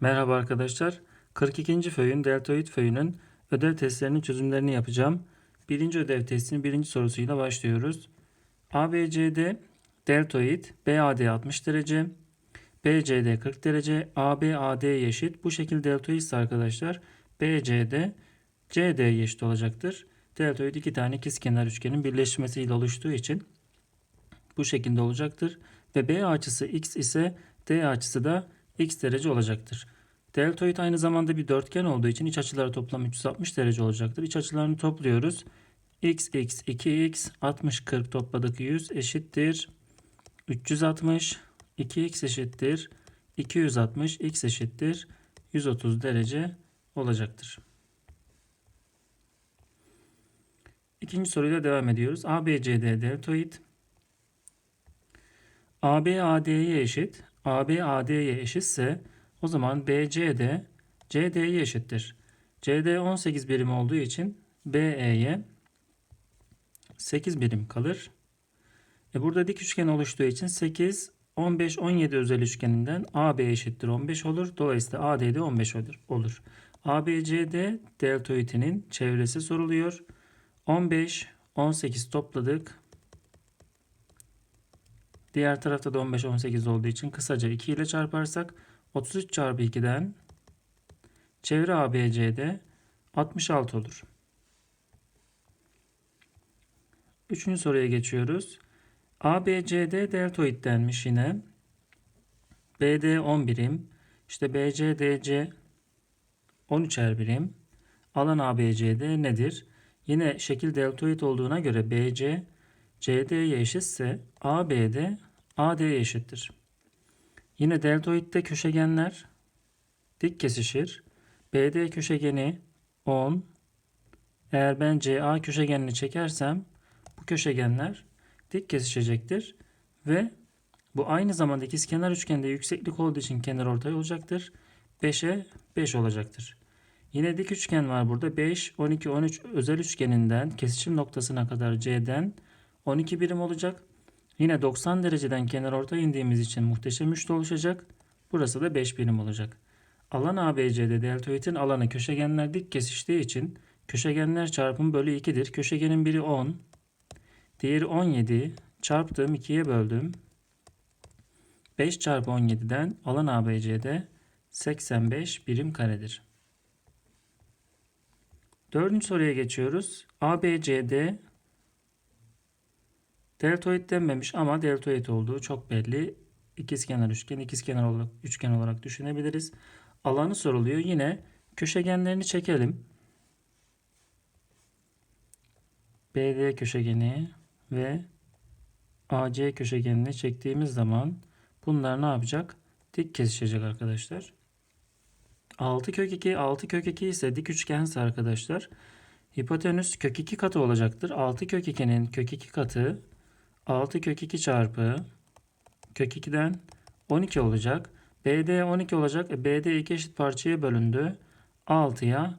Merhaba arkadaşlar. 42. föyün deltoid föyünün ödev testlerinin çözümlerini yapacağım. Birinci ödev testinin birinci sorusuyla başlıyoruz. ABCD deltoid BAD 60 derece, BCD 40 derece, AB AD'ye eşit. Bu şekilde deltoid ise arkadaşlar BCD CD'ye eşit olacaktır. Deltoid iki tane ikizkenar üçgenin birleşmesiyle oluştuğu için bu şekilde olacaktır. Ve B açısı x ise D açısı da x derece olacaktır. Deltoid aynı zamanda bir dörtgen olduğu için iç açıları toplam 360 derece olacaktır. İç açılarını topluyoruz. x, x, 2x, 60, 40 topladık 100 eşittir. 360, 2x eşittir. 260, x eşittir. 130 derece olacaktır. İkinci soruyla devam ediyoruz. ABCD deltoid. AB AD'ye eşit. AB AD'ye eşitse o zaman BC de CD'ye eşittir. CD 18 birim olduğu için BE'ye 8 birim kalır. E burada dik üçgen oluştuğu için 8, 15, 17 özel üçgeninden AB eşittir 15 olur. Dolayısıyla AD de 15 olur. ABCD deltoidinin çevresi soruluyor. 15, 18 topladık. Diğer tarafta da 15, 18 olduğu için kısaca 2 ile çarparsak 33 çarpı 2'den çevre ABC'de 66 olur. Üçüncü soruya geçiyoruz. ABCD deltoid denmiş yine. BD 10 birim. İşte BCDC 13'er birim. Alan ABCD nedir? Yine şekil deltoid olduğuna göre BC CD'ye eşitse ABD AD'ye eşittir. Yine deltoidde köşegenler dik kesişir. BD köşegeni 10. Eğer ben CA köşegenini çekersem bu köşegenler dik kesişecektir. Ve bu aynı zamanda ikizkenar üçgende yükseklik olduğu için kenar ortay olacaktır. 5'e 5 olacaktır. Yine dik üçgen var burada. 5, 12, 13 özel üçgeninden kesişim noktasına kadar C'den 12 birim olacak. Yine 90 dereceden kenar ortay indiğimiz için muhteşem üçlü oluşacak. Burası da 5 birim olacak. Alan ABC'de deltoidin alanı köşegenler dik kesiştiği için köşegenler çarpımı bölü 2'dir. Köşegenin biri 10, diğeri 17 çarptım 2'ye böldüm. 5 çarpı 17'den alan ABC'de 85 birim karedir. Dördüncü soruya geçiyoruz. ABCD deltoid denmemiş ama deltoid olduğu çok belli. İkizkenar üçgen, ikizkenar olarak, üçgen olarak düşünebiliriz. Alanı soruluyor. Yine köşegenlerini çekelim. BD köşegeni ve AC köşegenini çektiğimiz zaman bunlar ne yapacak? Dik kesişecek arkadaşlar. 6 kök 2, 6 kök 2 ise dik üçgense arkadaşlar hipotenüs kök 2 katı olacaktır. 6 kök 2'nin kök 2 katı 6 kök 2 çarpı kök 2'den 12 olacak. BD 12 olacak. E, BD iki eşit parçaya bölündü. 6'ya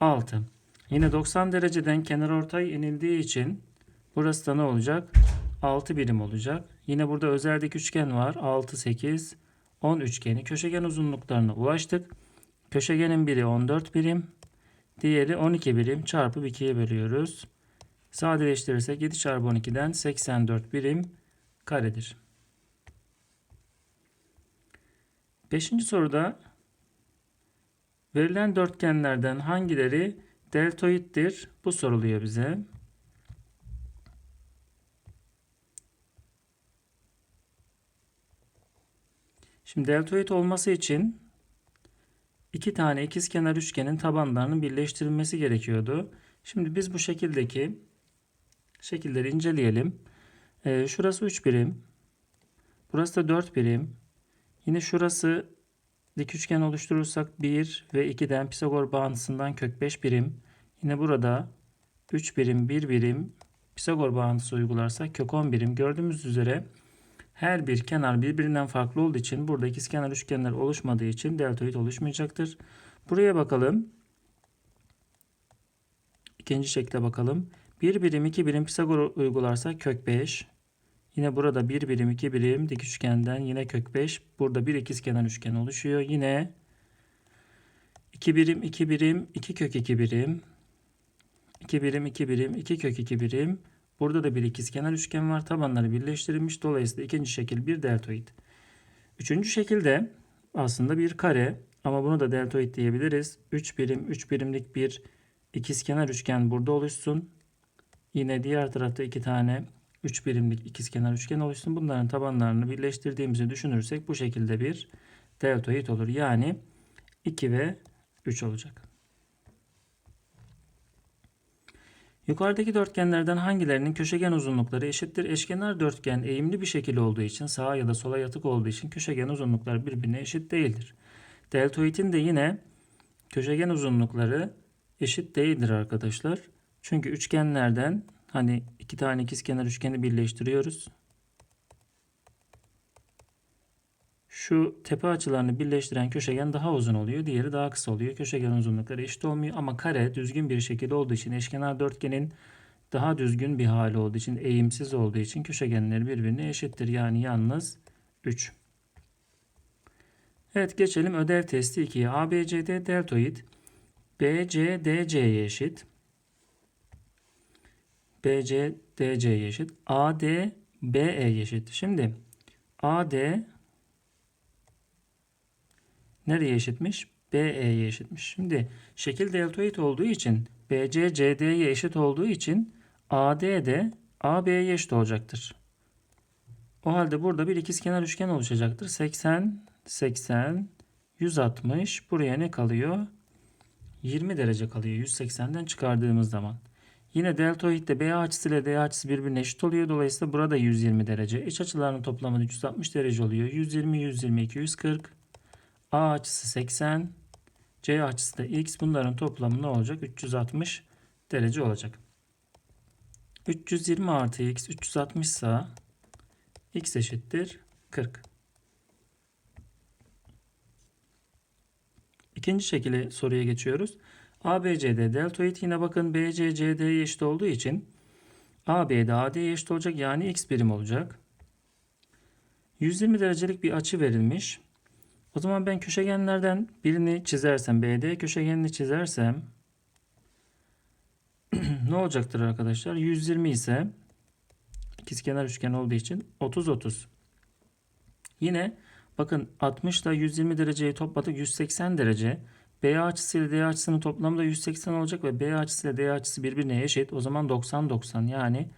6. Yine 90 dereceden kenar ortay inildiği için burası da ne olacak? 6 birim olacak. Yine burada özel dik üçgen var. 6, 8, 10 üçgeni. Köşegen uzunluklarına ulaştık. Köşegenin biri 14 birim. Diğeri 12 birim çarpı 2'ye bölüyoruz. Sadeleştirirsek 7 çarpı 12'den 84 birim karedir. Beşinci soruda verilen dörtgenlerden hangileri deltoiddir? Bu soruluyor bize. Şimdi deltoid olması için iki tane ikizkenar üçgenin tabanlarının birleştirilmesi gerekiyordu. Şimdi biz bu şekildeki şekilleri inceleyelim. Ee, şurası 3 birim. Burası da 4 birim. Yine şurası dik üçgen oluşturursak 1 ve 2'den Pisagor bağıntısından kök 5 birim. Yine burada 3 birim 1 birim Pisagor bağıntısı uygularsak kök 10 birim. Gördüğümüz üzere her bir kenar birbirinden farklı olduğu için burada ikizkenar üçgenler oluşmadığı için deltoid oluşmayacaktır. Buraya bakalım. İkinci şekle bakalım. 1 birim 2 birim Pisagor uygularsak kök 5. Yine burada 1 birim 2 birim dik üçgenden yine kök 5. Burada bir ikizkenar üçgen oluşuyor. Yine 2 birim 2 birim 2 kök 2 birim 2 birim 2 birim 2 kök 2 birim Burada da bir ikizkenar üçgen var. Tabanları birleştirilmiş. Dolayısıyla ikinci şekil bir deltoid. Üçüncü şekilde aslında bir kare ama bunu da deltoid diyebiliriz. 3 birim 3 birimlik bir ikizkenar üçgen burada oluşsun. Yine diğer tarafta iki tane 3 birimlik ikizkenar üçgen oluşsun. Bunların tabanlarını birleştirdiğimizi düşünürsek bu şekilde bir deltoid olur. Yani 2 ve 3 olacak. Yukarıdaki dörtgenlerden hangilerinin köşegen uzunlukları eşittir? Eşkenar dörtgen eğimli bir şekil olduğu için sağa ya da sola yatık olduğu için köşegen uzunlukları birbirine eşit değildir. Deltoidin de yine köşegen uzunlukları eşit değildir arkadaşlar. Çünkü üçgenlerden hani iki tane ikizkenar üçgeni birleştiriyoruz. Şu tepe açılarını birleştiren köşegen daha uzun oluyor. Diğeri daha kısa oluyor. Köşegen uzunlukları eşit olmuyor. Ama kare düzgün bir şekilde olduğu için eşkenar dörtgenin daha düzgün bir hali olduğu için eğimsiz olduğu için köşegenleri birbirine eşittir. Yani yalnız 3. Evet geçelim ödev testi 2'ye. ABCD deltoid BC DC'ye eşit. BC DC'ye eşit. AD BE'ye eşit. Şimdi AD nereye eşitmiş? BE'ye eşitmiş. Şimdi şekil deltoid olduğu için BC CD'ye eşit olduğu için AD de AB'ye eşit olacaktır. O halde burada bir ikizkenar üçgen oluşacaktır. 80 80 160 buraya ne kalıyor? 20 derece kalıyor 180'den çıkardığımız zaman. Yine deltoid de B açısı ile D açısı birbirine eşit oluyor. Dolayısıyla burada 120 derece. İç açılarının toplamı 360 derece oluyor. 120, 122, 140. A açısı 80. C açısı da X. Bunların toplamı ne olacak? 360 derece olacak. 320 artı X 360 ise X eşittir 40. İkinci şekilde soruya geçiyoruz. ABCD deltoid yine bakın BC CD'ye eşit olduğu için AB'de AD'ye eşit olacak yani x birim olacak. 120 derecelik bir açı verilmiş. O zaman ben köşegenlerden birini çizersem BD köşegenini çizersem ne olacaktır arkadaşlar? 120 ise ikizkenar üçgen olduğu için 30 30. Yine bakın 60 ile 120 dereceyi topladık 180 derece. B açısı ile D açısının toplamı da 180 olacak ve B açısı ile D açısı birbirine eşit. O zaman 90 90 yani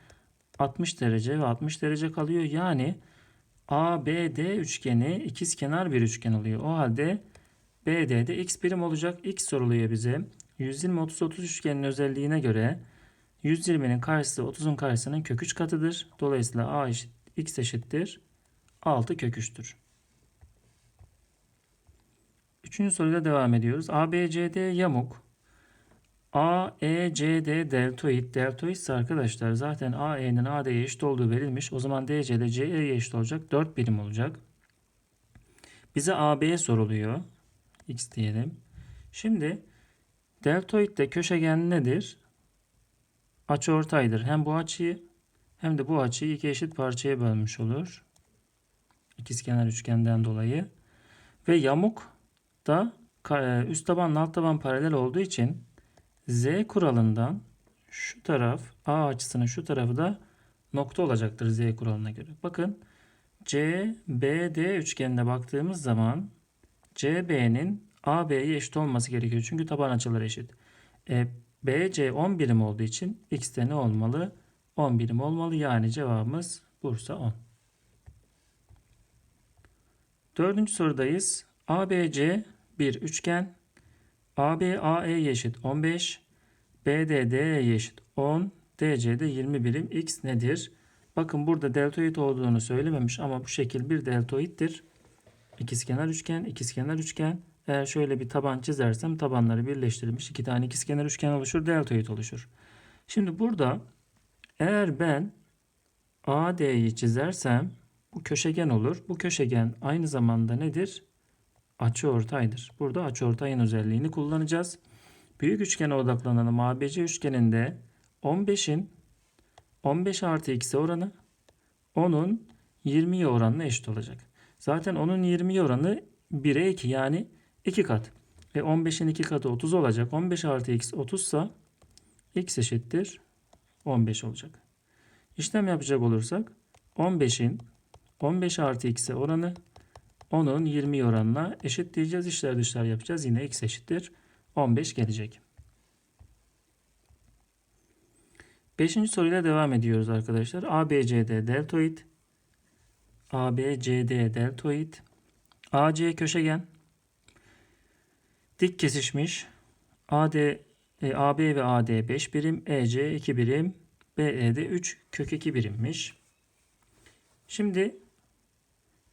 60 derece ve 60 derece kalıyor. Yani ABD üçgeni ikizkenar bir üçgen oluyor. O halde BD'de x birim olacak. X soruluyor bize. 120 30 30 üçgenin özelliğine göre 120'nin karşısı 30'un karşısının kök 3 katıdır. Dolayısıyla A eşit, x eşittir 6 kök 3'tür. Üçüncü soruyla devam ediyoruz. ABCD yamuk. AECD deltoid. Deltoid ise arkadaşlar zaten AE'nin AD'ye eşit olduğu verilmiş. O zaman DC'de CE'ye eşit olacak. 4 birim olacak. Bize AB soruluyor. X diyelim. Şimdi deltoid köşegen nedir? Açıortaydır. Hem bu açıyı hem de bu açıyı iki eşit parçaya bölmüş olur. İkizkenar üçgenden dolayı. Ve yamuk da e, üst tabanla alt taban paralel olduğu için Z kuralından şu taraf A açısının şu tarafı da nokta olacaktır Z kuralına göre. Bakın CBD üçgenine baktığımız zaman CB'nin AB'ye eşit olması gerekiyor. Çünkü taban açıları eşit. E, BC 10 birim olduğu için X'te ne olmalı? 10 birim olmalı. Yani cevabımız Bursa 10. Dördüncü sorudayız. ABC bir üçgen. AB AE eşit 15. BD DE eşit 10. DC'de 20 birim. X nedir? Bakın burada deltoid olduğunu söylememiş ama bu şekil bir deltoiddir. İkizkenar üçgen, ikizkenar üçgen. Eğer şöyle bir taban çizersem tabanları birleştirilmiş iki tane ikizkenar üçgen oluşur, deltoid oluşur. Şimdi burada eğer ben AD'yi çizersem bu köşegen olur. Bu köşegen aynı zamanda nedir? Açıortaydır. Burada açıortayın özelliğini kullanacağız. Büyük üçgene odaklanalım. ABC üçgeninde 15'in 15 artı x'e oranı 10'un 20'ye oranına eşit olacak. Zaten onun 20'ye oranı 1'e 2 yani 2 kat. E 15'in 2 katı 30 olacak. 15 artı x 30 ise x eşittir 15 olacak. İşlem yapacak olursak 15'in 15 artı x'e oranı 10'un 20 oranına eşit diyeceğiz. İşler dışlar yapacağız. Yine x eşittir 15 gelecek. Beşinci soruyla devam ediyoruz arkadaşlar. ABCD deltoid ABCD deltoid AC köşegen dik kesişmiş AD e, AB ve AD 5 birim, EC 2 birim, BED 3 kök 2 birimmiş. Şimdi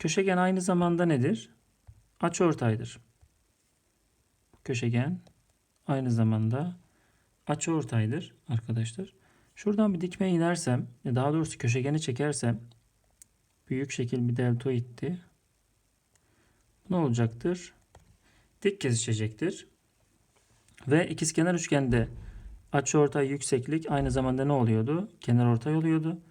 köşegen aynı zamanda nedir? Açıortaydır. Köşegen aynı zamanda açıortaydır arkadaşlar. Şuradan bir dikme inersem, daha doğrusu köşegeni çekersem büyük şekil bir deltoitti. Ne olacaktır? Dik kesişecektir. Ve ikizkenar üçgende açıortay yükseklik aynı zamanda ne oluyordu? Kenarortay oluyordu.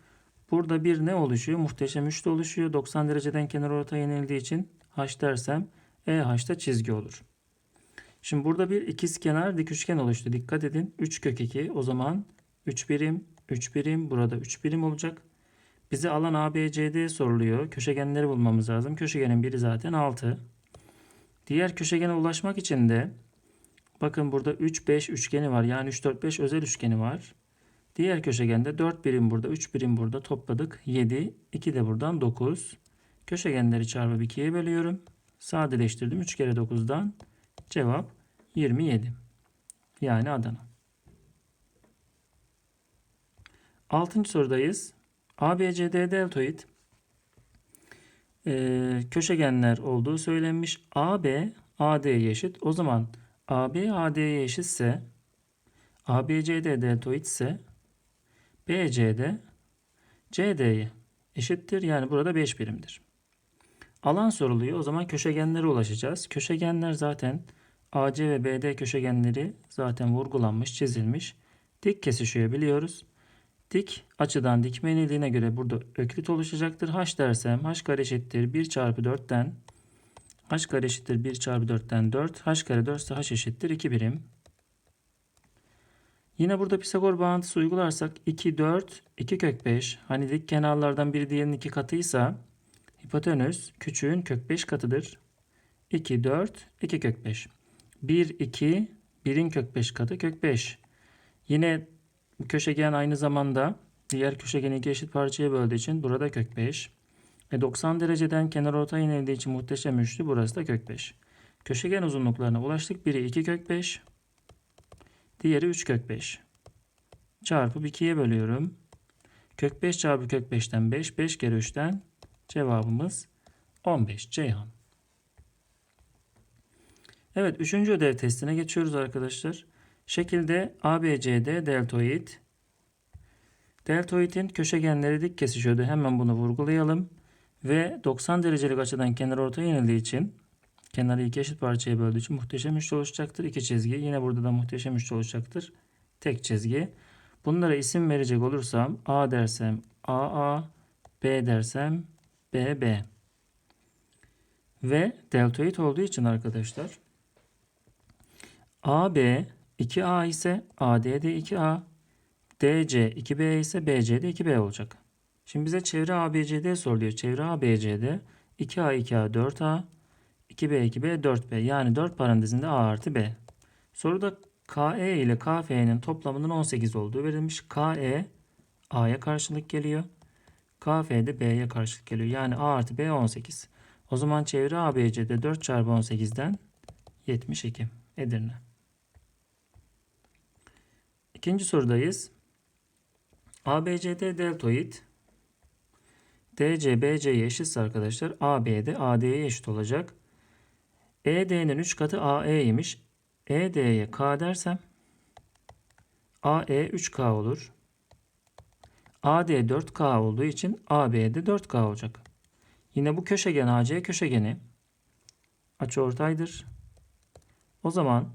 Burada bir ne oluşuyor? Muhteşem üçlü oluşuyor. 90 dereceden kenarortay yenildiği için h dersem EH'da çizgi olur. Şimdi burada bir ikizkenar dik üçgen oluştu. Dikkat edin. 3 kök 2. O zaman 3 birim, 3 birim. Burada 3 birim olacak. Bize alan ABCD soruluyor. Köşegenleri bulmamız lazım. Köşegenin biri zaten 6. Diğer köşegene ulaşmak için de bakın burada 3 5 üçgeni var. Yani 3 4 5 özel üçgeni var. Diğer köşegende 4 birim burada, 3 birim burada topladık. 7, 2 de buradan 9. Köşegenleri çarpıp 2'ye bölüyorum. Sadeleştirdim. 3 kere 9'dan cevap 27. Yani Adana. Altıncı sorudayız. ABCD deltoid e, köşegenler olduğu söylenmiş. AB AD'ye eşit. O zaman AB AD'ye eşitse ABCD deltoid ise BCD CD'ye eşittir. Yani burada 5 birimdir. Alan soruluyor. O zaman köşegenlere ulaşacağız. Köşegenler zaten AC ve BD köşegenleri zaten vurgulanmış, çizilmiş. Dik kesişiyor biliyoruz. Dik açıdan dikme yenildiğine göre burada öklit oluşacaktır. H dersem h kare eşittir 1 çarpı 4'ten h kare eşittir 1 çarpı 4'ten 4. h kare 4 ise h eşittir 2 birim. Yine burada Pisagor bağıntısı uygularsak 2, 4, 2 kök 5. Hani dik kenarlardan biri diğerinin iki katıysa hipotenüs küçüğün kök 5 katıdır. 2, 4, 2 kök 5. 1, 2, 1'in kök 5 katı kök 5. Yine bu köşegen aynı zamanda diğer köşegeni iki eşit parçaya böldüğü için burada kök 5. E 90 dereceden kenar ortaya inildiği için muhteşem üçlü burası da kök 5. Köşegen uzunluklarına ulaştık. Biri 2 kök 5. Diğeri 3 kök 5. Çarpıp 2'ye bölüyorum. Kök 5 çarpı kök 5'ten 5. 5 kere 3'ten cevabımız 15 Ceyhan. Evet 3. ödev testine geçiyoruz arkadaşlar. Şekilde ABCD deltoid. Deltoidin köşegenleri dik kesişiyordu. Hemen bunu vurgulayalım. Ve 90 derecelik açıdan kenar ortaya inildiği için kenarı iki eşit parçaya böldüğü için muhteşem üçlü oluşacaktır. İki çizgi. Yine burada da muhteşem üçlü oluşacaktır. Tek çizgi. Bunlara isim verecek olursam A dersem AA, B dersem BB. Ve deltoid olduğu için arkadaşlar AB 2A ise AD de 2A, DC 2B ise BC de 2B olacak. Şimdi bize çevre ABCD soruluyor. Çevre ABCD 2A 2A 4A, 2B 2B 4B yani 4 parantezinde A artı B. Soruda KE ile KF'nin toplamının 18 olduğu verilmiş. KE A'ya karşılık geliyor. KF de B'ye karşılık geliyor. Yani A artı B 18. O zaman çevre ABCD 4 çarpı 18'den 72 Edirne. İkinci sorudayız. ABCD deltoid DC BC'ye eşitse arkadaşlar AB de AD'ye eşit olacak. ED'nin 3 katı AE'ymiş. ED'ye K dersem AE 3K olur. AD 4K olduğu için AB de 4K olacak. Yine bu köşegen AC köşegeni açıortaydır. O zaman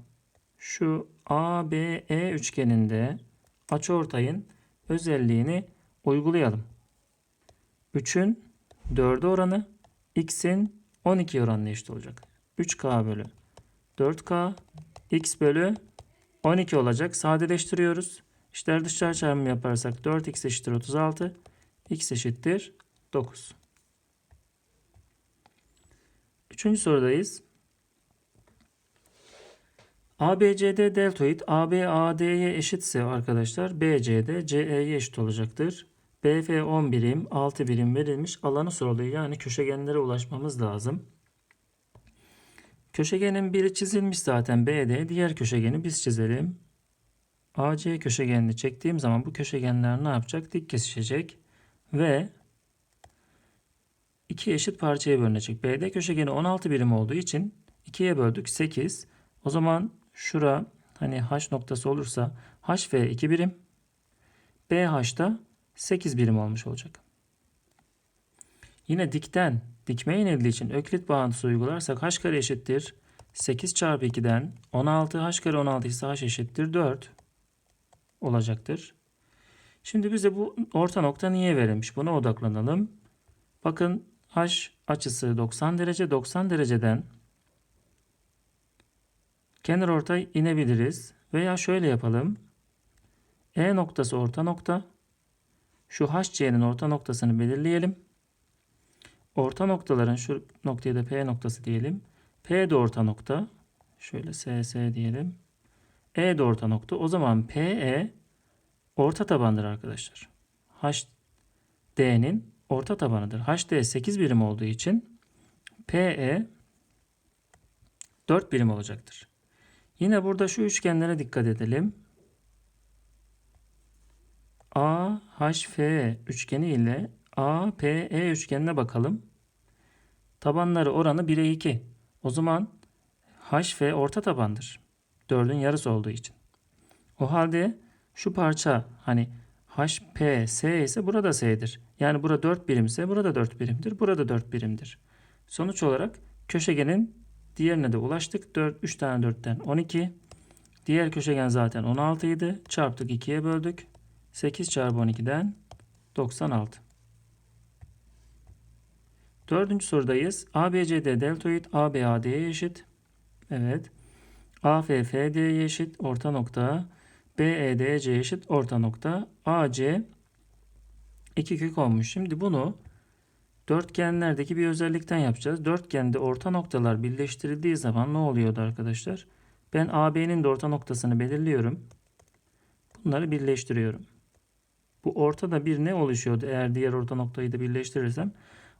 şu ABE üçgeninde açıortayın özelliğini uygulayalım. 3'ün 4'e oranı x'in 12 oranına eşit olacak. 3k bölü 4K x bölü 12 olacak. Sadeleştiriyoruz. İşler dışarı çarpımı yaparsak 4x eşittir 36. x eşittir 9. Üçüncü sorudayız. ABCD deltoid AB AD'ye eşitse arkadaşlar BCD CE'ye eşit olacaktır. BF 10 birim, 6 birim verilmiş. Alanı soruluyor. Yani köşegenlere ulaşmamız lazım. Köşegenin biri çizilmiş zaten BD. Diğer köşegeni biz çizelim. AC köşegenini çektiğim zaman bu köşegenler ne yapacak? Dik kesişecek. Ve iki eşit parçaya bölünecek. BD köşegeni 16 birim olduğu için 2'ye böldük 8. O zaman şura hani H noktası olursa HV 2 birim. BH'da 8 birim olmuş olacak. Yine dikten dikme inildiği için öklit bağıntısı uygularsak h kare eşittir 8 çarpı 2'den 16 h kare 16 ise h eşittir 4 olacaktır. Şimdi bize bu orta nokta niye verilmiş? Buna odaklanalım. Bakın h açısı 90 derece. 90 dereceden kenar orta inebiliriz. Veya şöyle yapalım. E noktası orta nokta. Şu HC'nin orta noktasını belirleyelim. Orta noktaların şu noktaya da P noktası diyelim. P de orta nokta. Şöyle SS diyelim. E de orta nokta. O zaman PE orta tabandır arkadaşlar. HD'nin orta tabanıdır. HD 8 birim olduğu için PE 4 birim olacaktır. Yine burada şu üçgenlere dikkat edelim. AHF üçgeni ile APE üçgenine bakalım. Tabanları oranı 1'e 2. O zaman HF orta tabandır. 4'ün yarısı olduğu için. O halde şu parça hani HP S ise burada S'dir. Yani burada 4 birimse burada 4 birimdir. Burada 4 birimdir. Sonuç olarak köşegenin diğerine de ulaştık. 4, 3 tane 4'ten 12. Diğer köşegen zaten 16 idi. Çarptık 2'ye böldük. 8 çarpı 12'den 96. Dördüncü sorudayız. ABCD deltoid ABAD'ye eşit. Evet. AFFD'ye eşit. Orta nokta. BEDC eşit. Orta nokta. AC 2 kök olmuş. Şimdi bunu dörtgenlerdeki bir özellikten yapacağız. Dörtgende orta noktalar birleştirildiği zaman ne oluyordu arkadaşlar? Ben AB'nin de orta noktasını belirliyorum. Bunları birleştiriyorum. Bu ortada bir ne oluşuyordu eğer diğer orta noktayı da birleştirirsem?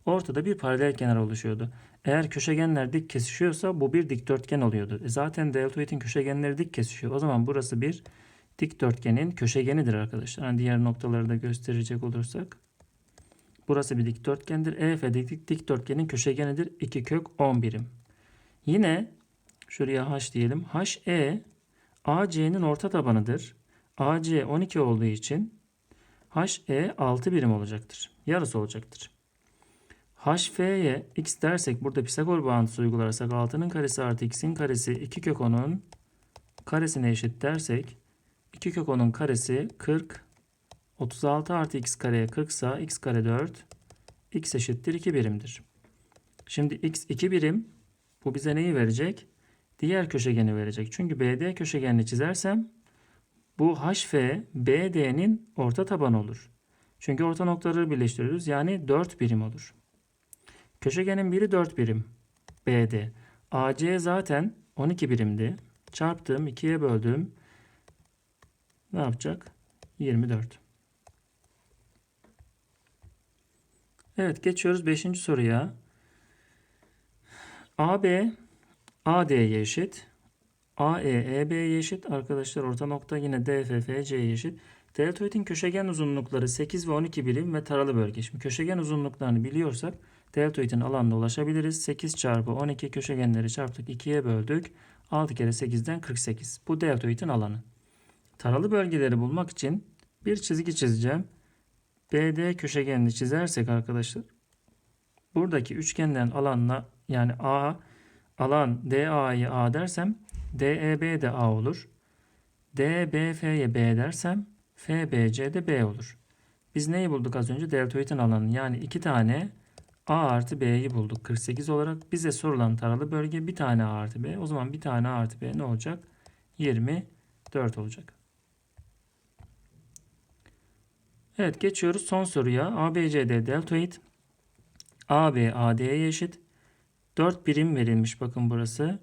Ortada bir paralel kenar oluşuyordu. Eğer köşegenler dik kesişiyorsa bu bir dikdörtgen oluyordu. E zaten deltoidin köşegenleri dik kesişiyor. O zaman burası bir dikdörtgenin köşegenidir arkadaşlar. Yani diğer noktaları da gösterecek olursak. Burası bir dikdörtgendir. EF dik, dikdörtgenin köşegenidir. 2 kök 10 birim. Yine şuraya H diyelim. HE AC'nin orta tabanıdır. AC 12 olduğu için HE 6 birim olacaktır. Yarısı olacaktır. HF'ye x dersek burada Pisagor bağıntısı uygularsak 6'nın karesi artı x'in karesi 2 kök 10'un karesine eşit dersek 2 kök 10'un karesi 40 36 artı x kareye 40 ise x kare 4 x eşittir 2 birimdir. Şimdi x 2 birim bu bize neyi verecek? Diğer köşegeni verecek. Çünkü BD köşegenini çizersem bu HF BD'nin orta tabanı olur. Çünkü orta noktaları birleştiriyoruz. Yani 4 birim olur. Köşegenin biri 4 birim. BD. AC zaten 12 birimdi. Çarptım 2'ye böldüm. Ne yapacak? 24. Evet geçiyoruz 5. soruya. AB AD'ye eşit. AE EB'ye eşit. Arkadaşlar orta nokta yine DFFC'ye eşit. Deltoidin köşegen uzunlukları 8 ve 12 birim ve taralı bölge. Şimdi köşegen uzunluklarını biliyorsak deltoidin alanına ulaşabiliriz. 8 çarpı 12 köşegenleri çarptık 2'ye böldük. 6 kere 8'den 48. Bu deltoidin alanı. Taralı bölgeleri bulmak için bir çizgi çizeceğim. BD köşegenini çizersek arkadaşlar buradaki üçgenden alanla yani A alan DA'yı A dersem DEB de A olur. DBF'ye B dersem FBC de B olur. Biz neyi bulduk az önce? Deltoidin alanı. Yani iki tane A artı B'yi bulduk 48 olarak. Bize sorulan taralı bölge bir tane A artı B. O zaman bir tane A artı B ne olacak? 24 olacak. Evet geçiyoruz son soruya. ABCD deltoid. AB AD'ye eşit. 4 birim verilmiş bakın burası.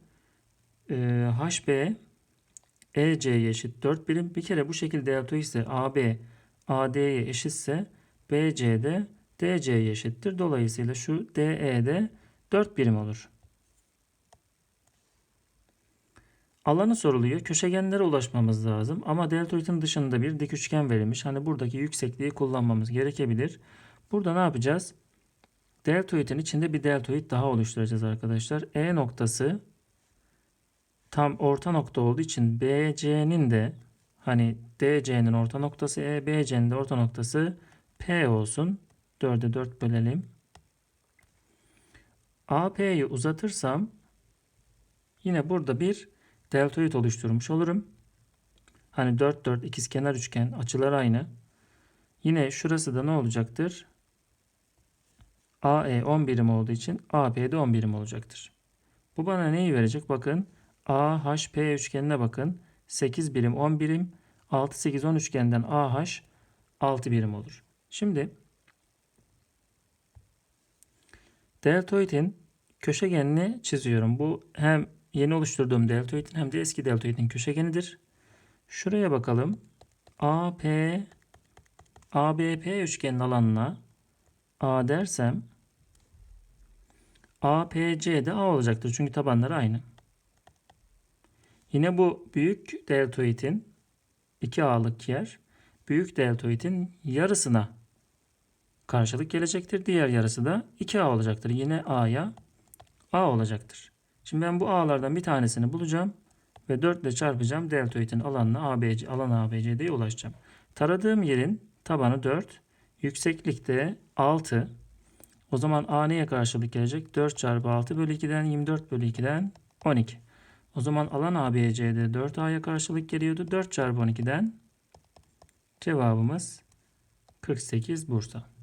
Ee, HB EC'ye eşit 4 birim. Bir kere bu şekilde deltoid ise AB AD'ye eşitse BC'de DC'ye eşittir. Dolayısıyla şu DE'de 4 birim olur. Alanı soruluyor. Köşegenlere ulaşmamız lazım. Ama deltoidin dışında bir dik üçgen verilmiş. Hani buradaki yüksekliği kullanmamız gerekebilir. Burada ne yapacağız? Deltoidin içinde bir deltoid daha oluşturacağız arkadaşlar. E noktası tam orta nokta olduğu için BC'nin de hani DC'nin orta noktası E, BC'nin de orta noktası P olsun. 4'e 4 bölelim. AP'yi uzatırsam yine burada bir deltoid oluşturmuş olurum. Hani 4 4 ikizkenar üçgen açılar aynı. Yine şurası da ne olacaktır? AE 10 birim olduğu için AP'de 10 birim olacaktır. Bu bana neyi verecek? Bakın AHP üçgenine bakın. 8 birim 10 birim. 6 8 10 üçgenden AH 6 birim olur. Şimdi deltoidin köşegenini çiziyorum. Bu hem yeni oluşturduğum deltoidin hem de eski deltoidin köşegenidir. Şuraya bakalım. AP ABP üçgenin alanına A dersem APC de A olacaktır. Çünkü tabanları aynı. Yine bu büyük deltoidin 2A'lık yer büyük deltoidin yarısına karşılık gelecektir. Diğer yarısı da 2A olacaktır. Yine A'ya A olacaktır. Şimdi ben bu A'lardan bir tanesini bulacağım ve 4 ile çarpacağım. Deltoidin alanına ABC, alan ABC'ye ulaşacağım. Taradığım yerin tabanı 4, yükseklikte 6. O zaman A neye karşılık gelecek? 4 çarpı 6 bölü 2'den 24 bölü 2'den 12. O zaman alan ABC'de 4A'ya karşılık geliyordu. 4 çarpı 12'den cevabımız 48 Bursa.